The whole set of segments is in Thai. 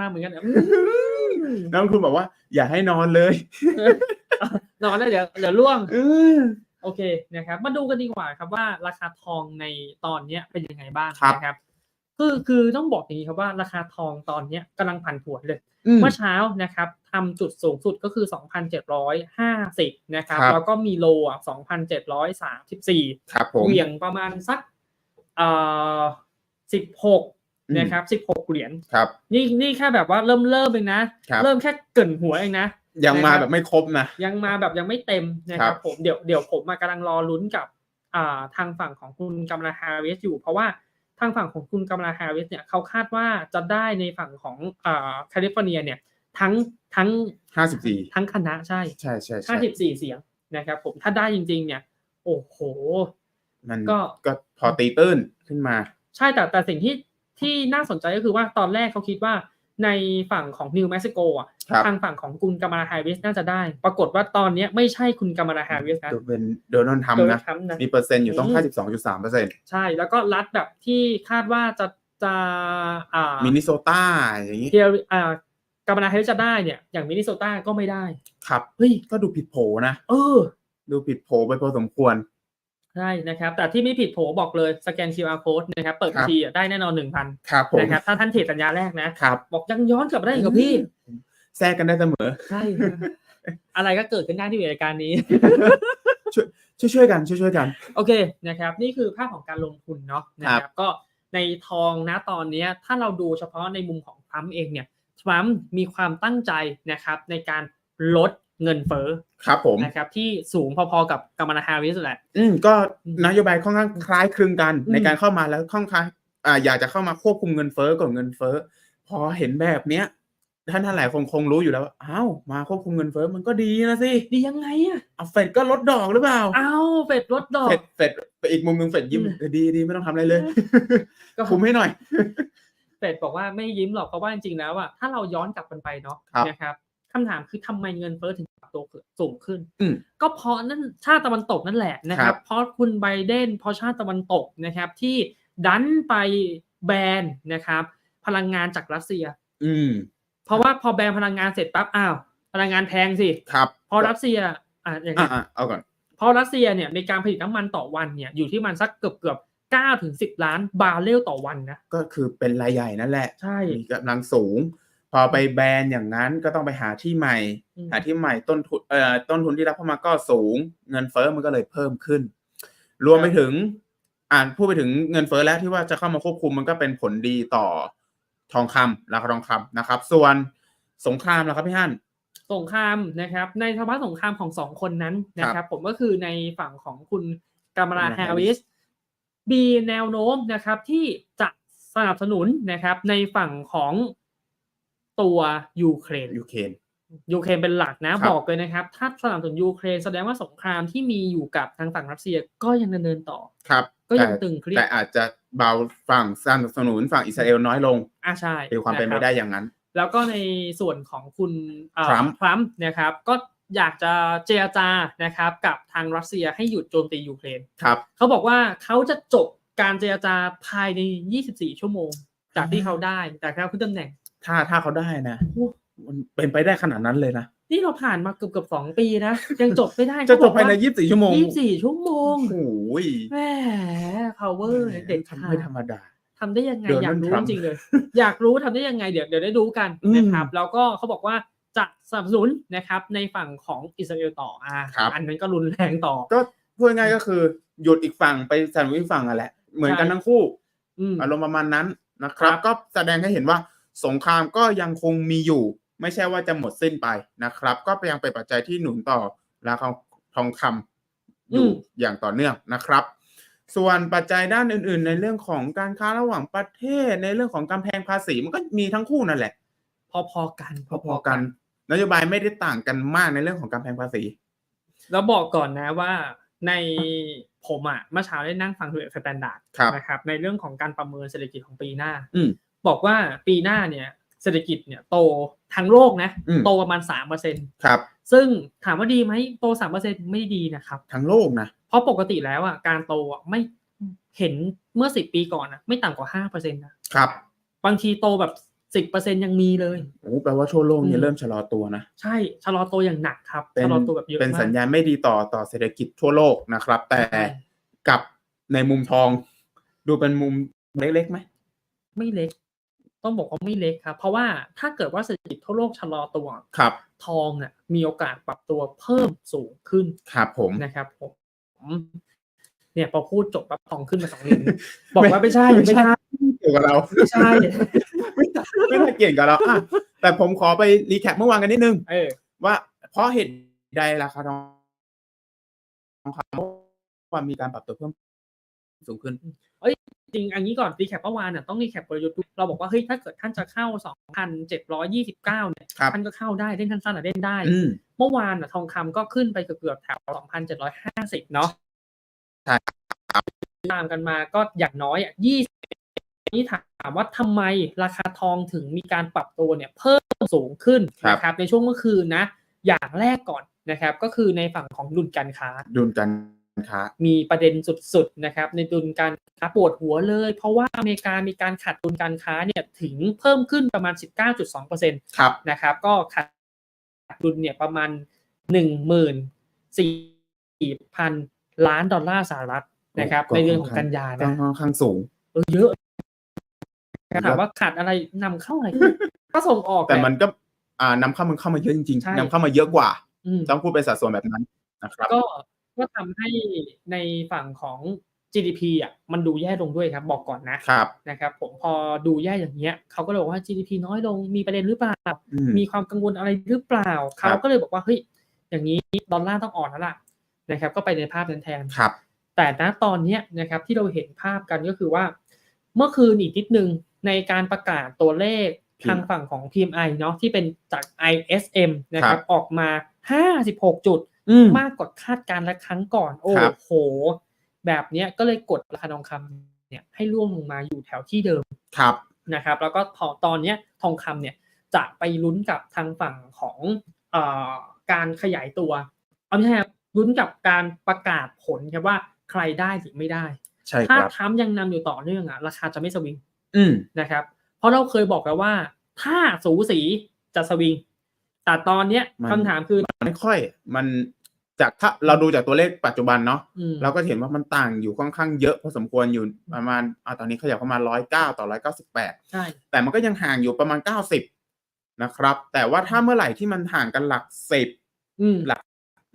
มาเหมือนกันอืมนักลงทุนบอกว่า อย่าให้นอนเลย นอนแล้วเดี๋ยวเดี๋ยวล่วงเออโอเคนะครับ มาดูกันดีกว่าครับว่าราคาทองในตอนเนี้ยเป็นยังไงบ้างครับนะครับคือคือต้องบอกอย่างนี้ครับว่าราคาทองตอนเนี้ยกำลังผันผวนเลยอืมเมื่อเช้านะครับทำจุดสูงสุดก็คือ 2,750 นะครับครับ แล้วก็มีโลอะ2,734ครับผมเหวี่ยงประมาณสักเอ่อ16 นะครับ16เหรียญครับนี่นี่แค่แบบว่าเริ่มเริ่มเองนะครับเริ่มแค่เกรินหัวเองนะยังมานะครับแบบไม่ครบนะยังมาแบบยังไม่เต็มนะคครัรับบผมเดี๋ยวเดี๋ยวผมมากำลังรอลุ้นกับอ่าทางฝั่งของคุณกำมลาฮาริสอยู่ เพราะว่าทางฝั่งของคุณกำมลาฮาริสเนี่ยเขาคาดว่าจะได้ในฝั่งของอ่าแคลิฟอร์เนียเนี่ยทั้งทั้งห้าสิบสี่ทั้งคณะใช่ใช่ใช่ใช่54เสียงนะครับผมถ้าได้จริง ๆ เนี่ย โอ้โหมันก็ก็พอตีตื้นขึ้นมา ใช่แต่แต่สิ่งที่ ที่น่าสนใจก็คือว่าตอนแรกเขาคิดว่าในฝั่งของนิวเม็กซิโกอะครับทางฝั่งของคุณกำมลาฮาริสน่าจะได้ ปรากฏว่าตอนเนี้ยไม่ใช่คุณกำมลาฮาริสนะเป็นโดนัลด์ทรัมโดป์นัลนะด์ทรัมป์นะมีเปอร์เซ็นต์อยู่ต้องอืมห้าสิบสองจุดสามเปอร์เซ็นต์ใช่แล้วก็รัฐแบบที่คาดว่าจะจะอ่ามินนิโซตาอย่างนี้เทียอ่ากำมลาฮาริสจะได้เนี่ยอย่างมินนิโซตาก็ไม่ได้ ครับเฮ้ยก็ดูผิดโผนะเออ ดูผิดโผไปพอสมควร ใช่นะครับ แต่ที่ไม่ผิดโผบอกเลยสแกน QR code นะครับ เปิดบัญชีอะได้แน่นอนหนึ่งพันครับผมนะครับ ถ้าท่านเทรดสัญญาแรกนะครับบอกยังย้อนกลับมาได้อีกกับพี่ แทรกกันได้เสมอ ใช่ อะไรก็เกิดขึ้นได้ที่รายการนี้ ช่วยช่วยๆกัน ช่วยช่วยๆกัน โอเคนะครับ นี่คือภาพของการลงทุนเนาะนะคครัรับบก็ในทองนะตอนเนี้ยถ้าเราดูเฉพาะในมุมของทรัมป์เองเนี่ยทรัมป์มีความตั้งใจนะครับในการลด เงินเฟ้อครับผมนะครับที่สูงพอๆกับกัมมาลาฮาริสแหละ อืมก็อืมนโยบายค่อนข้างคล้ายคลึงกันอืมในการเข้ามาแล้วค่อนข้างอ่าอยากจะเข้ามาควบคุมเงินเฟ้อก่อนเงินเฟ้อ พอเห็นแบบเนี้ยท่านท่านหลายคงคงรู้อยู่แล้วว่าอ้าวมาควบคุมเงินเฟ้อมันก็ดีนะสิดียังไงอะเอาเฟดก็ลดดอกหรือเปล่าเอาเฟดลดดอกเฟดเฟดไปอีกมุมหนึงเฟดยิ้มอืมเออดีดีไม่ต้องทำอะไรเลย ก็คุมให้หน่อยเฟดบอกว่าไม่ยิ้มหรอกเพราะว่าจริงๆแล้วอะถ้าเราย้อนกลับกันไปเนาะครับนะครับ คำถามคือทำไมเงินเฟ้อถึงปรับตัวสูงขึ้นอืมก็เพราะนั่นชาติตะวันตกนั่นแหละนะคครัรับบเพราะคุณไบเดนเพราะชาติตะวันตกนะครับ ที่ดันไปแบนนะครับ พลังงานจากรัสเซีย อืม เพราะว่าพอแบนพลังงานเสร็จปั๊บอ้าวพลังงานแพงสิครับพอรัสเซียอะอย่างอะเงี้ยอะเอาก่อนพอรัสเซียเนี่ยมีการผลิตน้ำมันต่อวันเนี่ยอยู่ที่มันสักเกือบเกือบเก้าถึงสิบล้านบาร์เรลต่อวันนะก็คือเป็นรายใหญ่นั่นแหละ ใช่มีกำลังสูง พอไปแบนอย่างนั้นก็ต้องไปหาที่ใหม่อืมหาที่ใหม่ต้นทุนเอ่อต้นทุนที่รับเข้ามาก็สูง เงินเฟ้อมันก็เลยเพิ่มขึ้น รวมไปถึง อ่านพูดไปถึงเงินเฟ้อแล้วที่ว่าจะเข้ามาควบคุมมันก็เป็นผลดีต่อทองคำราคาทองคำนะครับ ส่วนสงครามล่ะครับพี่ฮั่นสงครามนะครับ ในภาวะสงครามของสองคนนั้นนะคครัรับบผมก็คือในฝั่งของคุณกามลา Kamala แฮร์ริสมีแนวโน้มนะครับที่จะสนับสนุนนะครับในฝั่งของ ตัวยูเครนยูเครนยูเครนเป็นหลักนะครับบอกเลยนะครับ ถ้าสนับสนุนยูเครนแสดงว่าสงครามที่มีอยู่กับทางฝั่งรัสเซียก็ยังดำเนินต่อครับ ก็ยังแต่ตึงเครียแต่ดอาจจะเบาฝั่งสนับสนุนฝั่งอิสราเอลน้อยลงอ่าใช่เป็นความเป็นไปะรับได้อย่างนั้น แล้วก็ในส่วนของคุณเอ่อทรัมป์ทรัมป์นะครับ ก็อยากจะเจรจานะครับ กับทางรัสเซียให้หยุดโจมตียูเครนครับเขาบอกว่าเขาจะจบการเจรจาภายใน 24 ชั่วโมง จากที่เขาได้จากที่เขาขึ้นตำแหน่ง ถ้าถ้าเขาได้นะโอ้มันเป็นไปได้ขนาดนั้นเลยนะนี่เราผ่านมาเกือบเกือบสองปีนะ ยังจบไม่ได้จะจบภายในเขยี่สิบสี่ชั่วโมบอกงว่า24ชั่วโมงโอ้ยแหม power เด็ดขาไม่ธรดรมดาทำได้ยังไง Donald อยากรู้ Trump จริงๆเลย อยากรู้ทำได้ยังไงเดี๋ยวเดี๋ยวได้รู้กันอืมนะครับ แล้วก็เขาบอกว่าจะสนับสนุนนะครับในฝั่งของอิสราเอลต่ออ่าครับอันนั้นก็รุนแรงต่อ ก็พูดง่ายๆก็คือหยุดอีกฝั่งไปสนับสนุนอีกฝั่งอะแหละ เหมือนกันใช่ทั้งคู่อืมอารมณ์ประมาณนั้นนะครับครับก็แสดงให้เห็นว่า สงครามก็ยังคงมีอยู่ ไม่ใช่ว่าจะหมดสิ้นไปนะครับ ก็ยังเป็นปัจจัยที่หนุนต่อราคาทองคำอยู่อย่างต่อเนื่องนะครับ ส่วนปัจจัยด้านอื่น ๆ ในเรื่องของการค้าระหว่างประเทศในเรื่องของกำแพงภาษีมันก็มีทั้งคู่นั่นแหละ พอๆกัน พอๆกัน นโยบายไม่ได้ต่างกันมากในเรื่องของกำแพงภาษีแล้วบอกก่อนนะว่าในผมอะเมื่อเช้าได้นั่งฟังคุยกับสแตนดาร์ดครับนะครับ ในเรื่องของการประเมินเศรษฐกิจของปีหน้าอืม บอกว่าปีหน้าเนี่ยเศรษฐกิจเนี่ยโตทั้งโลกนะอืม โตประมาณสามเปอร์เซ็นครับ ซึ่งถามว่าดีไหมโตสามเปอร์เซ็นไม่ดีนะครับ ทั้งโลกนะ เพราะปกติแล้วอะการโตอะไม่เห็นเมื่อสิบปีก่อนอะไม่ต่ำกว่าห้าเปอร์เซ็นต์นะครับ บางทีโตแบบสิบเปอร์เซ็นยังมีเลย โอ้แปลว่าทั่วโลกเนี่อืยม เริ่มชะลอตัวนะ ใช่ชะลอตัวอย่างหนักครับเป็นชะลอตัวแบบเยอะเป็นมากสัญญาณไม่ดีต่อต่อเศรษฐกิจทั่วโลกนะครับ แต่ใช่กับในมุมทอง ดูเป็นมุมเล็กๆไหม ไม่เล็ก ต้องบอกว่าไม่เล็กครับ เพราะว่าถ้าเกิดว่าเศรษฐกิจทั่วโลกชะลอตัวครับ ทองอะมีโอกาสปรับตัวเพิ่มสูงขึ้นครับผมนะครับผมเนี่ยพอพูดจบปั๊บทองขึ้นมาสองนิ้วบอกว่าไม่ใช่ไม่ใช่เกี่ยวกับเราไม่ใช่ไม่ไม่น่าเกี่ยงกับเราอะแต่ผมขอไปรีแคปเมื่อวานกันนิดนึงเออว่าเพราะเหตุใดราคาทองคำเมื่อว่ามีการปรับตัวเพิ่มสูงขึ้น จริงอันนี้ก่อนรีแคปเมื่อวานน่ะต้องรีแคปกลยุทธ์ด้วยเราบอกว่าเฮ้ยถ้าเกิดท่านจะเข้า 2,729เนี่ยครับท่านก็เข้าได้เล่นสั้นๆอะเล่นได้อืมเมื่อวานน่ะทองคำก็ขึ้นไปเกือบๆแถว 2,750 เนาะใช่ตามกันมาก็อย่างน้อยอะ20นี่ถามว่าทำไมราคาทองถึงมีการปรับตัวเนี่ยเพิ่มสูงขึ้นครับนะครับในช่วงเมื่อคืนนะ อย่างแรกก่อนนะครับ ก็คือในฝั่งของดุลการค้าดุลการ ค้ามีประเด็นสุดๆนะครับในดุลการค้าปวดหัวเลย เพราะว่าอเมริกามีการขาดดุลการค้าเนี่ยถึงเพิ่มขึ้นประมาณ 19.2%ครับนะครับ ก็ขาดดุลเนี่ยประมาณ 14,000 ล้านดอลลาร์สหรัฐนะครับก็ในเดือนของค่อนข้างกันยาค่นะอนข้างสูงเออเยอะถามว่าขาดอะไรนำเข้าอะไรก็ส่งออก แต่หละมันก็อ่านำเข้ามันเข้ามาเยอะจริงใช่ๆนำเข้ามาเยอะกว่าอืมต้องพูดเป็นสัดส่วนแบบนั้นนะครับก็ ก็ทำให้ในฝั่งของ GDP อะมันดูแย่ลงด้วยครับ บอกก่อนนะครับนะครับ ผมพอดูแย่อย่างเงี้ยเขาก็เลยบอกว่า GDP น้อยลงมีประเด็นหรือเปล่าอืมมีความกังวลอะไรหรือเปล่าครับเขาก็เลยบอกว่าเฮ้ยอย่างนี้ดอลลาร์ต้องอ่อนแล้วล่ะนะครับ ก็ไปในภาพนั้นแทนครับ แต่ณตอนเนี้ยนะครับที่เราเห็นภาพกันก็คือว่า เมื่อคืนอีกนิดนึงในการประกาศตัวเลข PMI ทางฝั่งของ PMI เนาะที่เป็นจาก ISM นะคครัรับบออกมา 56 จุดอื มมากกว่าคาดการณ์และครั้งก่อน โอ้ครับโห แบบเนี้ยก็เลยกดราคาทองคำเนี่ยให้ร่วงลงมาอยู่แถวที่เดิมครับนะครับ แล้วก็พอตอนเนี้ยทองคำเนี่ยจะไปลุ้นกับทางฝั่งของเอ่อการขยายตัวเอาไม่ใช่ครับลุ้นกับการประกาศผลครับว่าใครได้หรือไม่ได้ใช่คถ้ารับทรัมป์ยังนำอยู่ต่อเนื่องอะราคาจะไม่สวิงอืมนะครับ เพราะเราเคยบอกแล้วว่า ถ้าสูสีจะสวิงแต่ตอนเนี้ยมันคำถามคือมันไม่ค่อย มัน จากถ้าเราดูจากตัวเลขปัจจุบันเนาะอืมเราก็เห็นว่ามันต่างอยู่ค่อนข้างเยอะพอสมควรอยู่ประมาณอ่าตอนนี้ขยับเข้ามาร้อยเก้าต่อร้อยเก้าสิบแปดใช่แต่มันก็ยังห่างอยู่ประมาณเก้าสิบนะครับ แต่ว่าถ้าเมื่อไหร่ที่มันห่างกันหลักสิบอืมหลัก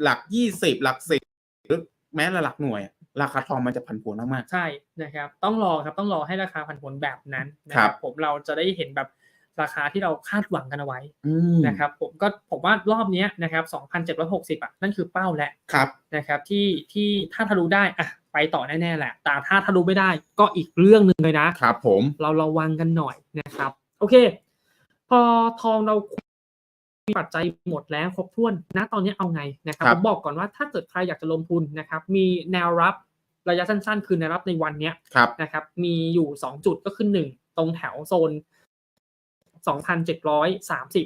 หลักยี่สิบหลักสิบหรือแม้แต่หลักหน่วยอะราคาทองมันจะผันผวนมากใช่นะครับ ต้องรอครับต้องรอให้ราคาผันผวนแบบนั้นนะคครัรับบผมเราจะได้เห็นแบบ ราคาที่เราคาดหวังกันเอาไว้ๆอืมนะครับผมก็ผมว่ารอบเนี้ยนะครับ2,760อะนั่นคือเป้าแหละครับนะครับที่ที่ถ้าทะลุได้อะไปต่อแน่ๆแหละ แต่ถ้าทะลุไม่ได้ก็อีกเรื่องหนึ่งเลยนะครับผมเราระวังกันหน่อยนะครับ โอเค พอทองเรามีปัจจัยหมดแล้วครบถ้วนนะตอนนี้เอาไงนะครับครัผบมบอกก่อนว่าถ้าเกิดใครอยากจะลงทุนนะครับ มีแนวรับระยะสั้น ๆ คือแนวรับในวันเนี้ยครับนะครับ มีอยู่สองจุดก็คือหนึ่งตรงแถวโซน สองพันเจ็ดร้อยสามสิบ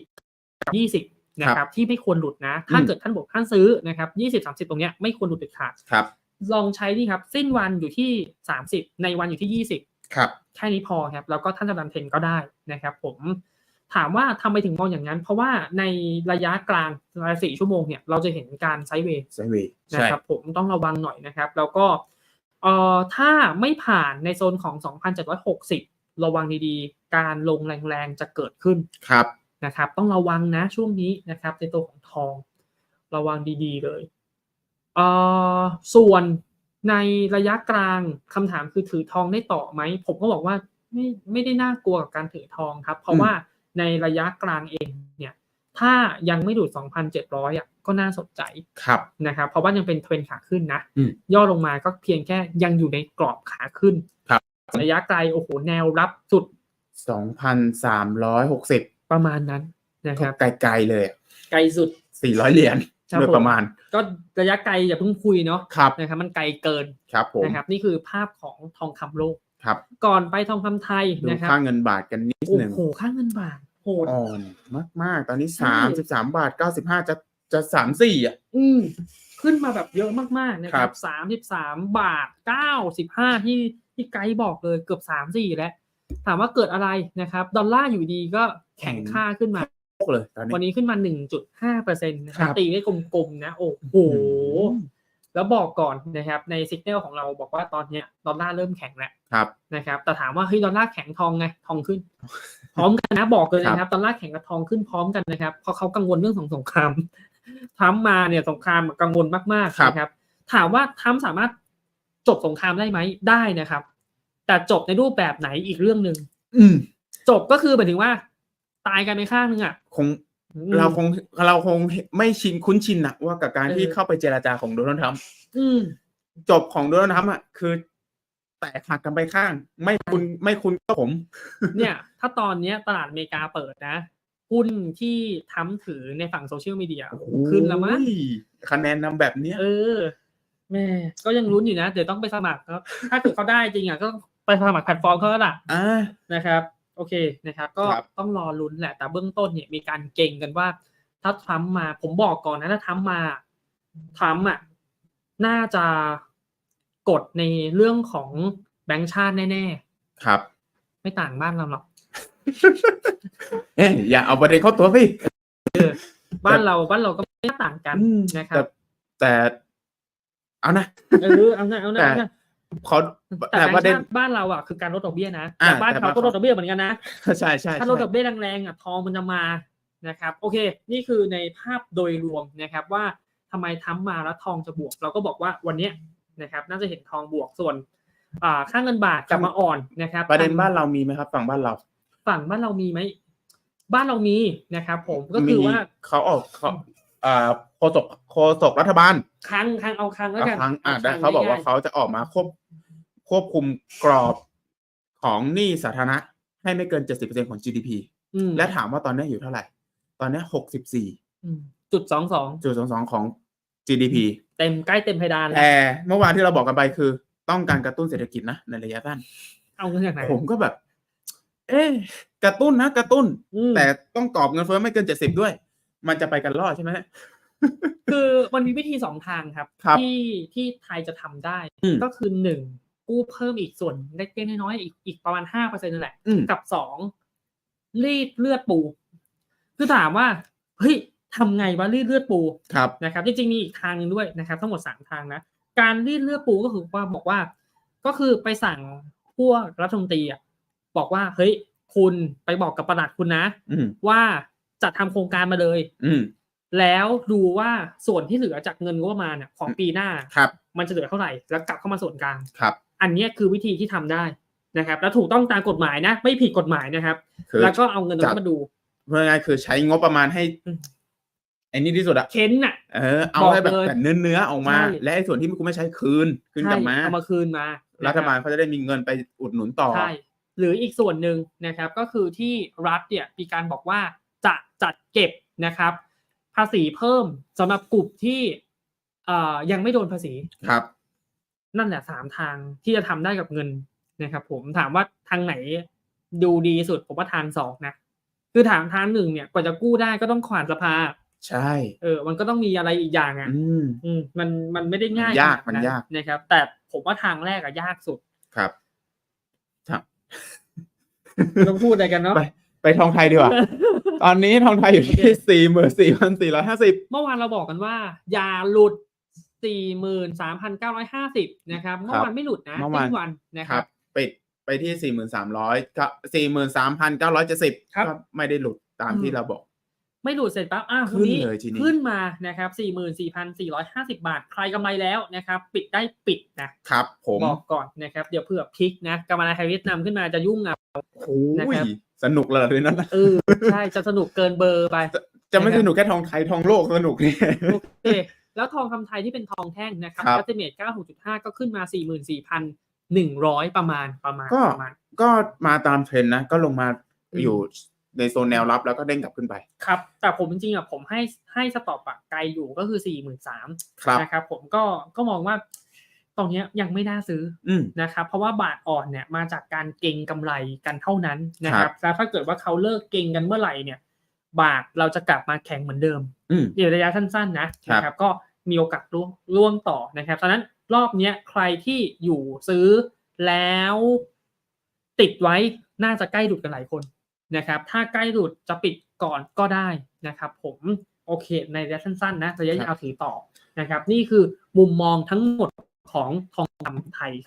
กับยี่สิบนะครับ ที่ไม่ควรหลุดนะ ถ้าอืมเกิดท่านบอกท่านซื้อนะครับยี่สิบสามสิบตรงเนี้ยไม่ควรหลุดเด็ดขาดครับ ลองใช้นี่ครับ สิ้นวันอยู่ที่สามสิบในวันอยู่ที่ยี่สิบครับ แค่นี้พอครับ แล้วก็ท่านจะดันเทรนก็ได้นะครับ ผมถามว่าทำไมถึงมองอย่างนั้น เพราะว่าในระยะกลางระยะสี่ชั่วโมงเนี่ยเราจะเห็นการไซด์เวย์ไซด์เวย์นะใช่ครับผมต้องระวังหน่อยนะครับ แล้วก็เอ่อถ้าไม่ผ่านในโซนของ 2,760 ระวังดีๆ การลงแรงๆจะเกิดขึ้นครับนะครับ ต้องระวังนะช่วงนี้นะครับ ในตัวของทอง ระวังดีๆเลยเอ่อส่วนในระยะกลางคำถามคือถือทองได้ต่อไหม ผมก็บอกว่าไม่ไม่ได้น่ากลัวกับการถือทองครับ เพราะอืมว่าในระยะกลางเองเนี่ย ถ้ายังไม่ดูด 2,700อะก็น่าสนใจครับนะครับ เพราะว่ายังเป็นเทรนขาขึ้นนะอืมย่อลงมาก็เพียงแค่ยังอยู่ในกรอบขาขึ้นครับระยะไกลโอ้โหแนวรับสุด สองพันสามร้อยหกสิบประมาณนั้นนะครับไกลๆเลย ไกลสุดสี่ร้อยเหรียญครับโดยผมประมาณ ก็ระยะไกลอย่าเพิ่งคุยเนาะครับนะครับมันไกลเกินครับผมนะครับ นี่คือภาพของทองคำโลกครับ ก่อนไปทองคำไทยดูนะครับค่าเงินบาทกันนิดโอ้หนึ่งโหค่าเงินบาทโหดอ่อนมากๆ ตอนนี้ใช่สามสิบสามบาทเก้าสิบห้าจะจะสามสี่อะ อืมขึ้นมาแบบเยอะมากๆนะคครัรับบสามสิบสามบาทเก้าสิบห้าที่ที่ไกด์บอกเลยเกือบสามสี่แล้ว ถามว่าเกิดอะไรนะครับ ดอลลาร์อยู่ดีก็แข็งค่าขึ้นมาโลกเลยตอนนี้วันนี้ขึ้นมา 1.5เปอร์เซ็นต์นะครัครับบตีได้กลมๆนะ โอ้โห แล้วบอกก่อนนะครับ ในสิกเนลของเราบอกว่าตอนเนี้ยดอลลาร์เริ่มแข็งแล้วครับนะครับ แต่ถามว่าเฮ้ยดอลลาร์แข็งทองไงทองขึ้น พร้อมกันนะบอกเลยนะครับดอลลาร์แข็งกับทองขึ้นพร้อมกันนะครับเพราะเขากังวลเรื่องของสงครามทรัมป์มาเนี่ยสงครามกังวลมากครับๆนะครับ ถามว่าทรัมป์สามารถจบสงครามได้ไหมได้นะครับ แต่จบในรูปแบบไหนอีกเรื่องหนึ่งอืม จบก็คือหมายถึงว่า ตายกันไปข้างหนึงอะ คงอืม เราคงเราคงไม่ชินคุ้นชินนะว่ากับการเออ ที่เข้าไปเจราจาของโดนัลด์ทรัมป์อืม จบของโดนัลด์ทรัมป์อะคือ แตกหักกันไปข้าง ไม่คุณไม่คุณก็ผม เนี่ย ถ้าตอนเนี้ยตลาดอเมริกาเปิดนะหุ้นที่ทำถือในฝั่งโซเชียลมีเดีย ขึ้นแล้วมั้ง โอ้ยคะแนนนำแบบเนี้ยเออแม่ก็ยังลุ้นอยู่นะ เดี๋ยวต้องไปสมัครครับ ถ้าเกิดเขาได้จริงอะก็ต้อง ไปสมัครแพลตฟอร์มเขาแล้วล่ะอ่านะครับ โอเคนะครับ ก็ครับต้องรอลุ้นแหละ แต่เบื้องต้นเนี่ยมีการเก่งกันว่า ถ้าทรัมป์มาผมบอกก่อนนะถ้าทรัมป์มาทรัมป์อะน่าจะกดในเรื่องของแบงก์ชาติแน่ครับๆไม่ต่างบ้านเราหรอกเอ๊ะอย่าเอาประเด็นเข้าตัวพี่บ้านเราบ้านเราก็ไม่ต่างกันอืมนะครัแต่บแต่เอานะเออเอาหน้าเอาหน้าแต่ เอาหน้าเขาแต่แต่แบงประก์เด็นชาติบ้านเราอะคือการลดดอกเบี้ยนะอ่าแต่บ้านแต่เขาบ้านก็เขา ลดดอกเบี้ยเหมือนกันนะ ใช่ใช่ถ้าใช่ลดดอกเบี้ยแรงๆอะทองมันจะมานะครับ โอเค นี่คือในภาพโดยรวมนะครับว่าทำไมทำมาแล้วทองจะบวก เราก็บอกว่าวันเนี้ยนะครับ น่าจะเห็นทองบวกส่วนอ่าค่าเงินบาทกลับมาอ่อนนะครับประเด็นบ้านเรามีไหมครับฝั่งบ้านเราฝั่งบ้านเรามีไหมบ้านเรามีนะครับ ผมก็คือว่า เขาออกเขา อ่าโฆษกโฆษกรัฐบาลครั้งครั้งเอาครั้งแล้วเอากันครั้งอ่าคได้รั้งเขาบอกว่าง่ยๆเขาจะออกมาควบควบคุมกรอบของหนี้สาธารณะให้ไม่เกิน70%ของ GDP อืมและถามว่าตอนนี้อยู่เท่าไหร่ ตอนนี้64.22อืมจุดสองสองของ GDP เต็มใกล้เต็มเพดานแล้วแต่เมื่อวานที่เราบอกกันไปคือ ต้องการกระตุ้นเศรษฐกิจนะในระยะสั้นเอาเงินจากไหนผมก็แบบ เอ๊ะกระตุ้นนะกระตุ้นอืมแต่ต้องกรอบเงินเฟ้อไม่เกิน70ด้วย มันจะไปกันรอดใช่ไหม คือมันมีวิธีสองทางครับครับที่ที่ไทยจะทำได้ อืม ก็คือหนึ่งกู้เพิ่มอีกส่วนเล็กๆน้อยๆอีกอีกประมาณห้าเปอร์เซ็นต์นั่นแหละ อืม กับสองรีดเลือดปู คือถามว่าเฮ้ยทำไงวะรีดเลือดปู ครับ นะครับจริงๆมีอีกทางหนึงด้วยนะครับ ทั้งหมดสามทางนะการรีดเลือดปูก็คือว่าบอกว่า ก็คือไปสั่งพวกรัฐมนตรีอะบอกว่าเฮ้ยคุณไปบอกกับประหลัดคุณนะ อืม ว่า จัดทำโครงการมาเลย อืมแล้วดูว่าส่วนที่เหลือจากเงินงบประมาณเนี่ยของปีหน้าครับ มันจะเหลือเท่าไหร่แล้วกลับเข้ามาส่วนกลางครับ อันเนี้ยคือวิธีที่ทำได้นะครับ แล้วถูกต้องตามกฎหมายนะ ไม่ผิดกฎหมายนะครับคือแล้วก็เอาเงินตรงจันั้ดนมาดูเพื่อง่ายๆคือใช้งบประมาณให้อืมไอ้นี่ที่สุดอะเค้นน่ะเออเอาบอกให้แบบเลยแต่เนื้อเนื้อๆออกมาใช่และไอ้ส่วนที่คุณไม่ใช้คืนคืนกลับมาใช่เอามาคืนมา รันะฐคบาลเขาจะได้มีเงินไปอุดหนุนต่อใช่หรืออีกส่วนหนึ่งนะครับ ก็คือที่รัฐเนี่ยมีการบอกว่า จะจัดเก็บนะครับ ภาษีเพิ่มสำหรับกลุ่มที่เอ่อยังไม่โดนภาษีครับ นั่นแหละสามทางที่จะทำได้กับเงินนะครับ ผมถามว่าทางไหนดูดีสุดผมว่าทางสองนะคือถามทางหนึ่งเนี่ยกว่าจะกู้ได้ก็ต้องขวานสภาใช่ เออ มันก็ต้องมีอะไรอีกอย่างอะ อืมอืมมันมันไม่ได้ง่ายมันยากขดมันยากนะครับ แต่ผมว่าทางแรกอะยากสุดครับครับไม่ต้องพูดอะไรกันเนาะไปไปทองไทยดีกว่า ตอนนี้ทองไทยอยู่ที่สี่หมื่นสี่พันสี่ร้อยห้าสิบเมื่อวานเราบอกกันว่า อย่าหลุดสี่หมื่นสามพันเก้าร้อยห้าสิบนะครับเมื่อวานไม่หลุดนะเมื่อวานสิ้วันนะคครัรับบปิดไปที่สี่หมื่นสามร้อยก็สี่หมื่นสามพันเก้าร้อยเจ็ดสิบครับก็ไม่ได้หลุดตามอืมที่เราบอก ไม่หลุดเสร็จปั๊บอ้าวขึ้นทีนี้เลยทีนี้ขึ้นมานะครับสี่หมื่นสี่พันสี่ร้อยห้าสิบาท ใครกำไรแล้วนะครับปิดได้ปิดนะครับผมบอกก่อนนะครับเดี๋ยวเผื่อพลิกนะกำลังไฮริสนำขึ้นมาจะยุ่งอะโอ้นะครับยสนุกเลยด้วยนั้นนะเออใช่จะสนุกเกินเบอร์ไปจะไม่นะครับสนุกแค่ทองไทยทองโลกสนุกนี่โอเคแล้วทองคำไทยที่เป็นทองแท่งนะครับครับอัติเมต96.5ก็ขึ้นมา44,100ประมาณประมาณก็ประมาณก็มาตามเทรนด์นะ ก็ลงมาอืมอยู่ ในโซนแนวรับแล้วก็เด้งกลับขึ้นไป ครับ แต่ผมจริงๆอะผมให้ให้สต็อปอะไกลอยู่ก็คือ43,000ครับนะครับ ผมก็ก็มองว่าตรงเนี้ยยังไม่น่าซื้ออืมนะครับ เพราะว่าบาทอ่อนเนี่ยมาจากการเก็งกำไรกันเท่านั้นนะคครัรับบแล้วถ้าเกิดว่าเขาเลิกเก็งกันเมื่อไหร่เนี่ย บาทเราจะกลับมาแข็งเหมือนเดิมอืมในระยะสั้น ๆ นะครับนะครับ ก็มีโอกาสล่วงล่วงต่อนะครับฉะนั้นรอบเนี้ยใครที่อยู่ซื้อแล้วติดไว้น่าจะใกล้หลุดกันหลายคน นะครับถ้าใกล้หลุดจะปิดก่อนก็ได้นะครับผมโอเคในระยะสั้นๆนะระยะยาวถือต่อนะครับนี่คือมุมมองทั้งหมดของทองคำไทยครับ